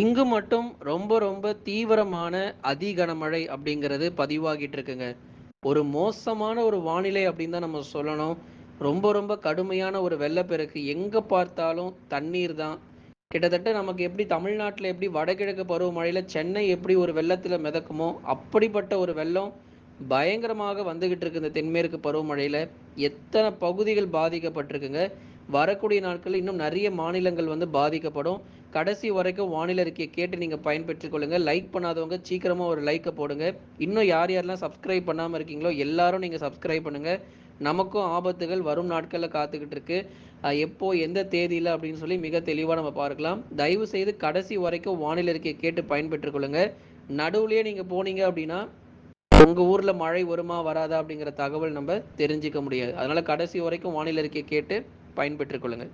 இங்கு மட்டும் ரொம்ப ரொம்ப தீவிரமான அதி கனமழை அப்படிங்கிறது பதிவாகிட்டு இருக்குங்க ஒரு மோசமான ஒரு வானிலை அப்படின்னு தான் நம்ம சொல்லணும். ரொம்ப ரொம்ப கடுமையான ஒரு வெள்ளப்பெருக்கு எங்க பார்த்தாலும் தண்ணீர் தான். கிட்டத்தட்ட நமக்கு எப்படி தமிழ்நாட்டில் எப்படி வடகிழக்கு பருவமழையில் சென்னை எப்படி ஒரு வெள்ளத்தில் மிதக்குமோ அப்படிப்பட்ட ஒரு வெள்ளம் பயங்கரமாக வந்துகிட்டு இருக்கு இந்த தென்மேற்கு பருவமழையில். எத்தனை பகுதிகள் பாதிக்கப்பட்டிருக்குங்க. வரக்கூடிய நாட்களில் இன்னும் நிறைய மாநிலங்கள் வந்து பாதிக்கப்படும். கடைசி வரைக்கும் வானிலை அறிக்கையை கேட்டு நீங்கள் பயன்பெற்றுக் கொள்ளுங்க. லைக் பண்ணாதவங்க சீக்கிரமாக ஒரு லைக்கை போடுங்க. இன்னும் யார் யாரெல்லாம் சப்ஸ்கிரைப் பண்ணாமல் இருக்கீங்களோ எல்லாரும் நீங்கள் சப்ஸ்கிரைப் பண்ணுங்க. நமக்கும் ஆபத்துகள் வரும் நாட்களில் காத்துக்கிட்டு இருக்கு. எப்போ எந்த தேதியில் அப்படின்னு சொல்லி மிக தெளிவாக நம்ம பார்க்கலாம். தயவு செய்து கடைசி வரைக்கும் வானிலை அறிக்கையை கேட்டு பயன்பெற்றுக் கொள்ளுங்க. நீங்கள் போனீங்க அப்படின்னா உங்க ஊர்ல மழை வருமா வராதா அப்படிங்கிற தகவல் நம்ம தெரிஞ்சுக்க முடியாது. அதனால கடைசி வரைக்கும் வானிலை அறிக்கையை கேட்டு பயன்பெற்றுக் கொள்ளுங்கள்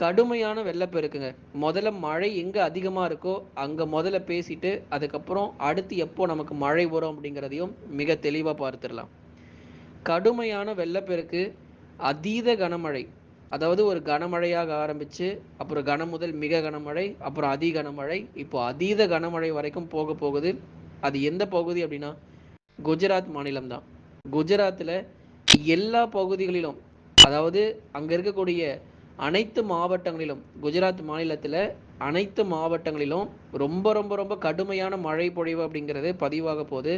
கடுமையான வெள்ளப்பெருக்குங்க முதல்ல மழை எங்கே அதிகமாக இருக்கோ அங்கே முதல்ல பேசிட்டு அதுக்கப்புறம் அடுத்து எப்போ நமக்கு மழை வரும் அப்படிங்கிறதையும் மிக தெளிவாக பார்த்துடலாம். கடுமையான வெள்ளப்பெருக்கு அதீத கனமழை. அதாவது ஒரு கனமழையாக ஆரம்பித்து அப்புறம் கன முதல் மிக கனமழை அப்புறம் அதி கனமழை இப்போ அதீத கனமழை வரைக்கும் போக போகுது. அது எந்த பகுதி அப்படின்னா குஜராத் மாநிலம் தான். குஜராத்தில் எல்லா பகுதிகளிலும் அதாவது அங்கே இருக்கக்கூடிய அனைத்து மாவட்டங்களிலும் குஜராத் மாநிலத்தில் அனைத்து மாவட்டங்களிலும் ரொம்ப ரொம்ப ரொம்ப கடுமையான மழை பொழிவு அப்படிங்கிறது பதிவாக போகுது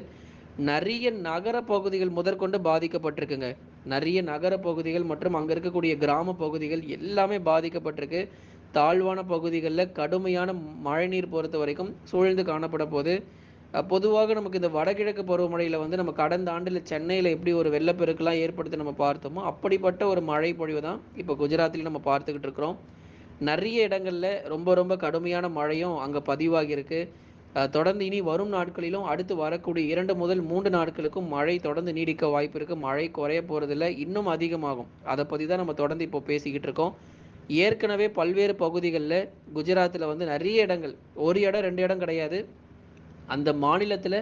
நிறைய நகர பகுதிகள் முதற்கொண்டு பாதிக்கப்பட்டிருக்குங்க. நிறைய நகர பகுதிகள் மற்றும் அங்கே இருக்கக்கூடிய கிராம பகுதிகள் எல்லாமே பாதிக்கப்பட்டிருக்கு. தாழ்வான பகுதிகளில் கடுமையான மழைநீர் பொறுத்த வரைக்கும் சூழ்ந்து காணப்பட போகுது பொதுவாக நமக்கு இந்த வடகிழக்கு பருவமழையில் வந்து நம்ம கடந்த ஆண்டில் சென்னையில் எப்படி ஒரு வெள்ளப்பெருக்கெலாம் ஏற்படுத்தி நம்ம பார்த்தோமோ அப்படிப்பட்ட ஒரு மழை பொழிவு தான் இப்போ குஜராத்தில் நம்ம பார்த்துக்கிட்டு இருக்கிறோம். நிறைய இடங்களில் ரொம்ப ரொம்ப கடுமையான மழையும் அங்கே பதிவாகியிருக்கு தொடர்ந்து இனி வரும் நாட்களிலும் அடுத்து வரக்கூடிய இரண்டு முதல் மூன்று நாட்களுக்கும் மழை தொடர்ந்து நீடிக்க வாய்ப்பு இருக்குது மழை குறைய போகிறதில்ல இன்னும் அதிகமாகும். அதை பற்றி தான் நம்ம தொடர்ந்து இப்போ பேசிக்கிட்டு இருக்கோம். ஏற்கனவே பல்வேறு பகுதிகளில் குஜராத்தில் வந்து நிறைய இடங்கள் ஒரு இடம் ரெண்டு இடம் கிடையாது. அந்த மாநிலத்தில்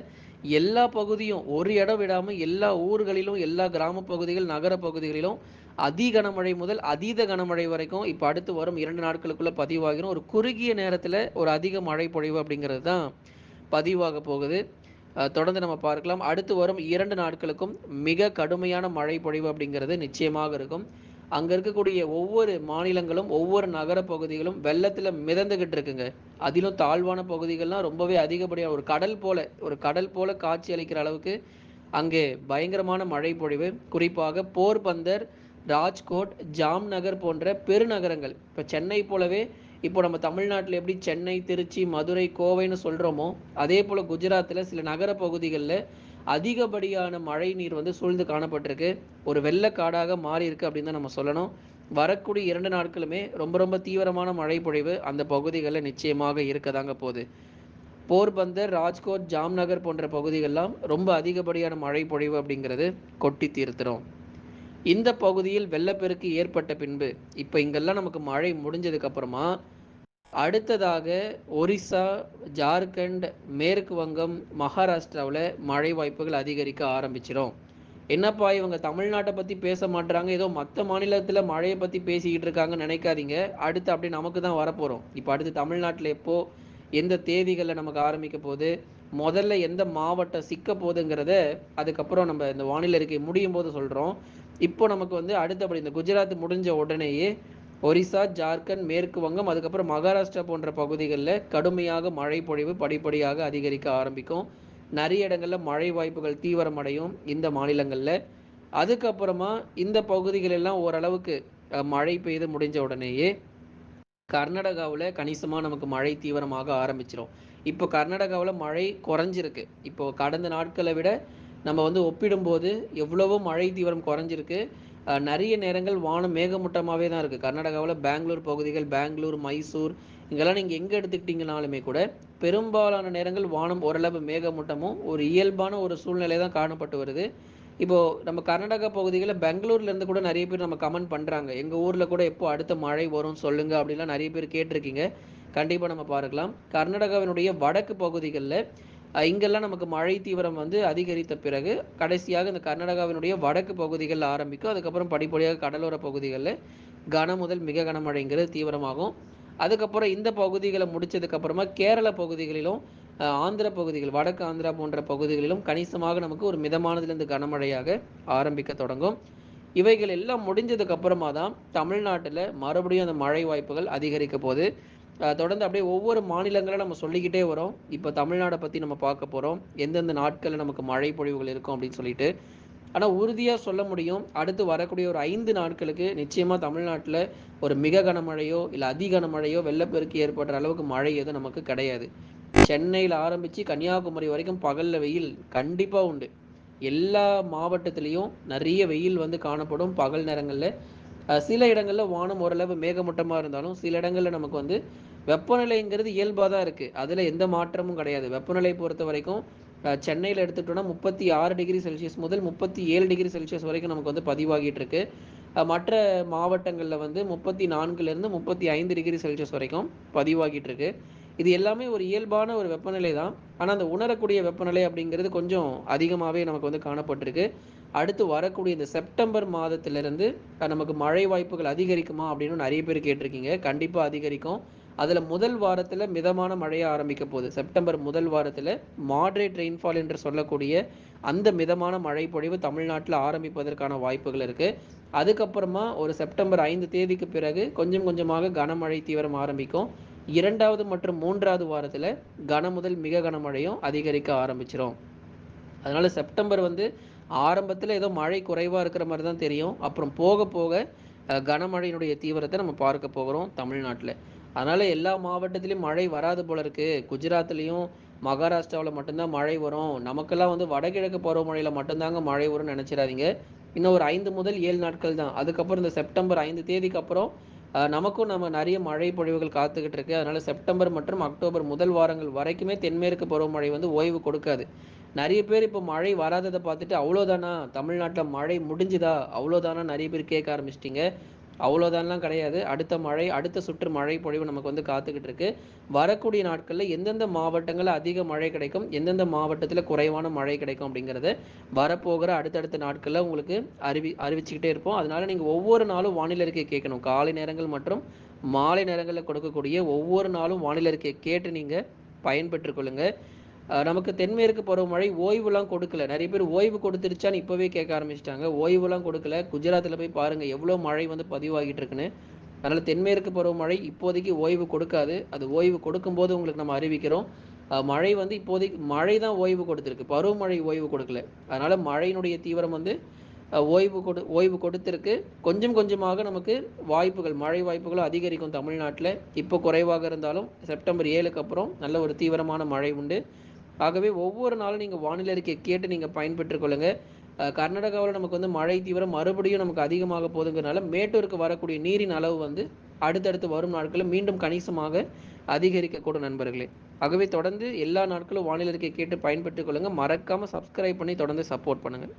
எல்லா பகுதியும் ஒரு இடம் விடாமல் எல்லா ஊர்களிலும் எல்லா கிராம பகுதிகள் நகர பகுதிகளிலும் அதி கனமழை முதல் அதீத கனமழை வரைக்கும் இப்போ அடுத்து வரும் இரண்டு நாட்களுக்குள்ளே பதிவாகிடும் ஒரு குறுகிய நேரத்தில் ஒரு அதிக மழை பொழிவு அப்படிங்கிறது தான் பதிவாக போகுது. தொடர்ந்து நம்ம பார்க்கலாம். அடுத்து வரும் இரண்டு நாட்களுக்கும் மிக கடுமையான மழை பொழிவு அப்படிங்கிறது நிச்சயமாக இருக்கும். அங்கே இருக்கக்கூடிய ஒவ்வொரு மாநிலங்களும் ஒவ்வொரு நகர பகுதிகளும் வெள்ளத்தில் மிதந்துக்கிட்டு இருக்குங்க. அதிலும் தாழ்வான பகுதிகள்லாம் ரொம்பவே அதிகப்படியான ஒரு கடல் போல ஒரு கடல் போல காட்சி அளிக்கிற அளவுக்கு அங்கே பயங்கரமான மழை பொழிவு. குறிப்பாக போர்பந்தர் ராஜ்கோட் ஜாம்நகர் போன்ற பெருநகரங்கள். இப்போ சென்னை போலவே இப்போ நம்ம தமிழ்நாட்டில் எப்படி சென்னை திருச்சி மதுரை கோவைன்னு சொல்கிறோமோ அதே போல் குஜராத்தில் சில நகர பகுதிகளில் அதிகப்படியான மழை நீர் வந்து சூழ்ந்து காணப்பட்டிருக்கு. ஒரு வெள்ளக்காடாக மாறி இருக்கு அப்படின்னு தான் நம்ம சொல்லணும். வரக்கூடிய இரண்டு நாட்களுமே ரொம்ப ரொம்ப தீவிரமான மழை பொழிவு அந்த பகுதிகளில் நிச்சயமாக இருக்கதாங்க போகுது. போர்பந்தர் ராஜ்கோட் ஜாம்நகர் போன்ற பகுதிகள்லாம் ரொம்ப அதிகப்படியான மழை பொழிவு அப்படிங்கிறது கொட்டி தீர்த்துரும். இந்த பகுதியில் வெள்ளப்பெருக்கு ஏற்பட்ட பின்பு இப்போ இங்கெல்லாம் நமக்கு மழை முடிஞ்சதுக்கப்புறமா அடுத்ததாக ஒரிசா ஜார்க்கண்ட் மேற்கு வங்கம் மகாராஷ்டிராவில் மழை வாய்ப்புகள் அதிகரிக்க ஆரம்பிச்சிடும் என்னப்பா இவங்க தமிழ்நாட்டை பற்றி பேச மாட்டுறாங்க ஏதோ மற்ற மாநிலத்தில் மழையை பற்றி பேசிக்கிட்டு இருக்காங்கன்னு நினைக்காதீங்க. அடுத்து அப்படி நமக்கு தான் வரப்போகிறோம் இப்போ அடுத்து தமிழ்நாட்டில் எப்போ எந்த தேதிகளில் நமக்கு ஆரம்பிக்க போகுது முதல்ல எந்த மாவட்டம் சிக்க போகுதுங்கிறத அதுக்கப்புறம் நம்ம இந்த வானிலை இருக்கை முடியும் போது சொல்கிறோம் இப்போ நமக்கு வந்து அடுத்தபடி இந்த குஜராத் முடிஞ்ச உடனேயே ஒரிசா ஜார்க்கண்ட் மேற்கு வங்கம் அதுக்கப்புறம் மகாராஷ்டிரா போன்ற பகுதிகளில் கடுமையாக மழை பொழிவு படிப்படியாக அதிகரிக்க ஆரம்பிக்கும். நிறைய இடங்களில் மழை வாய்ப்புகள் தீவிரமடையும் இந்த மாநிலங்களில். அதுக்கப்புறமா இந்த பகுதிகளெல்லாம் ஓரளவுக்கு மழை பெய்து முடிஞ்ச உடனேயே கர்நாடகாவில் கணிசமாக நமக்கு மழை தீவிரமாக ஆரம்பிச்சிடும் இப்போ கர்நாடகாவில் மழை குறைஞ்சிருக்கு. இப்போ கடந்த நாட்களை விட நம்ம வந்து ஒப்பிடும்போது எவ்வளவோ மழை தீவிரம் குறைஞ்சிருக்கு. நிறைய நேரங்கள் வானம் மேகமூட்டமாகவே தான் இருக்குது கர்நாடகாவில் பெங்களூர் பகுதிகள் பெங்களூர் மைசூர் இங்கெல்லாம் நீங்கள் எங்கே எடுத்துக்கிட்டிங்கனாலுமே கூட பெரும்பாலான நேரங்கள் வானம் ஓரளவு மேகமூட்டமும் ஒரு இயல்பான ஒரு சூழ்நிலை தான் காணப்பட்டு வருது. இப்போது நம்ம கர்நாடகா பகுதிகளில் பெங்களூர்லேருந்து கூட நிறைய பேர் நம்ம கமெண்ட் பண்ணுறாங்க எங்கள் ஊரில் கூட எப்போ அடுத்த மழை வரும் சொல்லுங்க அப்படின்லாம் நிறைய பேர் கேட்டிருக்கீங்க. கண்டிப்பாக நம்ம பார்க்கலாம். கர்நாடகாவினுடைய வடக்கு பகுதிகளில் இங்கெல்லாம் நமக்கு மழை தீவிரம் வந்து அதிகரித்த பிறகு கடைசியாக இந்த கர்நாடகாவினுடைய வடக்கு பகுதிகளில் ஆரம்பிக்கும். அதுக்கப்புறம் படிப்படியாக கடலோர பகுதிகளில் கன முதல் மிக கனமழைங்கிறது தீவிரமாகும். அதுக்கப்புறம் இந்த பகுதிகளை முடித்ததுக்கப்புறமா கேரள பகுதிகளிலும் ஆந்திர பகுதிகள் வடக்கு ஆந்திரா போன்ற பகுதிகளிலும் கணிசமாக நமக்கு ஒரு மிதமானதுலேருந்து கனமழையாக ஆரம்பிக்க தொடங்கும். இவைகள் எல்லாம் முடிஞ்சதுக்கு அப்புறமா தான் தமிழ்நாட்டில் மறுபடியும் அந்த மழை வாய்ப்புகள் அதிகரிக்க போகுது. தொடர்ந்து அப்படியே ஒவ்வொரு மாநிலங்களை நம்ம சொல்லிக்கிட்டே வரோம். இப்போ தமிழ்நாடை பற்றி நம்ம பார்க்க போகிறோம் எந்தெந்த நாட்களில் நமக்கு மழை பொழிவுகள் இருக்கும் அப்படின்னு சொல்லிட்டு. ஆனால் உறுதியாக சொல்ல முடியும். அடுத்து வரக்கூடிய ஒரு ஐந்து நாட்களுக்கு நிச்சயமாக தமிழ்நாட்டில் ஒரு மிக கனமழையோ இல்லை அதி கனமழையோ வெள்ளப்பெருக்கு ஏற்படுற அளவுக்கு மழை எதுவும் நமக்கு கிடையாது. சென்னையில் ஆரம்பித்து கன்னியாகுமரி வரைக்கும் பகலில் வெயில் கண்டிப்பாக உண்டு. எல்லா மாவட்டத்திலையும் நிறைய வெயில் வந்து காணப்படும் பகல் நேரங்களில். சில இடங்களில் வானம் ஓரளவு மேகமூட்டமாக இருந்தாலும் சில இடங்களில் நமக்கு வந்து வெப்பநிலைங்கிறது இயல்பாக தான் இருக்குது அதில் எந்த மாற்றமும் கிடையாது. வெப்பநிலை பொறுத்த வரைக்கும் சென்னையில் எடுத்துக்கிட்டோம்னா முப்பத்தி ஆறு டிகிரி செல்சியஸ் முதல் முப்பத்தி ஏழு டிகிரி செல்சியஸ் வரைக்கும் நமக்கு வந்து பதிவாகிட்டு இருக்கு. மற்ற மாவட்டங்களில் வந்து முப்பத்தி நான்குலேருந்து முப்பத்தி ஐந்து டிகிரி செல்சியஸ் வரைக்கும் பதிவாகிட்டு இருக்கு. இது எல்லாமே ஒரு இயல்பான ஒரு வெப்பநிலை தான். ஆனால் அந்த உணரக்கூடிய வெப்பநிலை அப்படிங்கிறது கொஞ்சம் அதிகமாகவே நமக்கு வந்து காணப்பட்டிருக்கு. அடுத்து வரக்கூடிய இந்த செப்டம்பர் மாதத்திலிருந்து நமக்கு மழை வாய்ப்புகள் அதிகரிக்குமா அப்படின்னு நிறைய பேர் கேட்டிருக்கீங்க. கண்டிப்பாக அதிகரிக்கும். அதில் முதல் வாரத்தில் மிதமான மழையை ஆரம்பிக்க போகுது. செப்டம்பர் முதல் வாரத்தில் மாட்ரேட் ரெயின்ஃபால் என்று சொல்லக்கூடிய அந்த மிதமான மழை பொழிவு தமிழ்நாட்டில் ஆரம்பிப்பதற்கான வாய்ப்புகள் இருக்குது அதுக்கப்புறமா ஒரு செப்டம்பர் ஐந்து தேதிக்கு பிறகு கொஞ்சம் கொஞ்சமாக கனமழை தீவிரம் ஆரம்பிக்கும். இரண்டாவது மற்றும் மூன்றாவது வாரத்தில் கன முதல் மிக கனமழையும் அதிகரிக்க ஆரம்பிச்சிடும் அதனால் செப்டம்பர் வந்து ஆரம்பத்தில் ஏதோ மழை குறைவாக இருக்கிற மாதிரி தான் தெரியும். அப்புறம் போக போக கனமழையினுடைய தீவிரத்தை நம்ம பார்க்க போகிறோம் தமிழ்நாட்டில். அதனால எல்லா மாவட்டத்திலையும் மழை வராது போல இருக்கு. குஜராத்லேயும் மகாராஷ்டிராவில் மட்டும்தான் மழை வரும். நமக்கெல்லாம் வந்து வடகிழக்கு பருவமழையில் மட்டும்தாங்க மழை வரும்னு நினச்சிடாதீங்க. இன்னும் ஒரு ஐந்து முதல் ஏழு நாட்கள் தான். அதுக்கப்புறம் இந்த செப்டம்பர் ஐந்து தேதிக்கு அப்புறம் நமக்கும் நம்ம நிறைய மழை பொழிவுகள் காத்துக்கிட்டு இருக்கு. அதனால செப்டம்பர் மற்றும் அக்டோபர் முதல் வாரங்கள் வரைக்குமே தென்மேற்கு பருவமழை வந்து ஓய்வு கொடுக்காது. நிறைய பேர் இப்போ மழை வராததை பார்த்துட்டு அவ்வளோதானா தமிழ்நாட்டில் மழை முடிஞ்சுதா? அவ்வளோதானா நிறைய பேர் கேட்க ஆரம்பிச்சிட்டிங்க. அவ்வளோதான்லாம் கிடையாது. அடுத்த மழை அடுத்த சுற்று மழை பொழிவு நமக்கு வந்து காத்துக்கிட்டு இருக்கு வரக்கூடிய நாட்களில் எந்தெந்த மாவட்டங்களில் அதிக மழை கிடைக்கும் எந்தெந்த மாவட்டத்தில் குறைவான மழை கிடைக்கும் அப்படிங்கிறத வரப்போகிற அடுத்தடுத்த நாட்களில் உங்களுக்கு அறிவி அறிவிச்சுக்கிட்டே இருப்போம். அதனால நீங்கள் ஒவ்வொரு நாளும் வானிலை இருக்கை கேட்கணும். காலை நேரங்கள் மற்றும் மாலை நேரங்களில் கொடுக்கக்கூடிய ஒவ்வொரு நாளும் வானிலை அறிக்கையை கேட்டு நீங்கள் பயன்பெற்றுக்கொள்ளுங்கள் நமக்கு தென்மேற்கு பருவமழை ஓய்வுலாம் கொடுக்கல. நிறைய பேர் ஓய்வு கொடுத்துருச்சான்னு இப்போவே கேட்க ஆரம்பிச்சிட்டாங்க. ஓய்வுலாம் கொடுக்கல. குஜராத்தில் போய் பாருங்கள் எவ்வளோ மழை வந்து பதிவாகிட்டு இருக்குன்னு. அதனால் தென்மேற்கு பருவமழை இப்போதைக்கு ஓய்வு கொடுக்காது. அது ஓய்வு கொடுக்கும்போது உங்களுக்கு நம்ம அறிவிக்கிறோம். மழை வந்து இப்போதைக்கு மழை தான் ஓய்வு கொடுத்துருக்கு. பருவமழை ஓய்வு கொடுக்கல. அதனால் மழையினுடைய தீவிரம் வந்து ஓய்வு கொடு ஓய்வு கொடுத்துருக்கு. கொஞ்சம் கொஞ்சமாக நமக்கு வாய்ப்புகள் மழை வாய்ப்புகளும் அதிகரிக்கும் தமிழ்நாட்டில். இப்போ குறைவாக இருந்தாலும் செப்டம்பர் ஏழுக்கு அப்புறம் நல்ல ஒரு தீவிரமான மழை உண்டு. ஆகவே ஒவ்வொரு நாளும் நீங்கள் வானிலை அறிக்கையை கேட்டு நீங்கள் பயன்பெற்றுக்கொள்ளுங்கள் கர்நாடகாவில் நமக்கு வந்து மழை தீவிரம் மறுபடியும் நமக்கு அதிகமாக போதுங்கிறனால மேட்டூருக்கு வரக்கூடிய நீரின் அளவு வந்து அடுத்தடுத்து வரும் நாட்களில் மீண்டும் கணிசமாக அதிகரிக்கக்கூடும் நண்பர்களே. ஆகவே தொடர்ந்து எல்லா நாட்களும் வானிலை அறிக்கையை கேட்டு பயன்பெற்றுக் கொள்ளுங்கள் மறக்காமல் சப்ஸ்கிரைப் பண்ணி தொடர்ந்து சப்போர்ட் பண்ணுங்கள்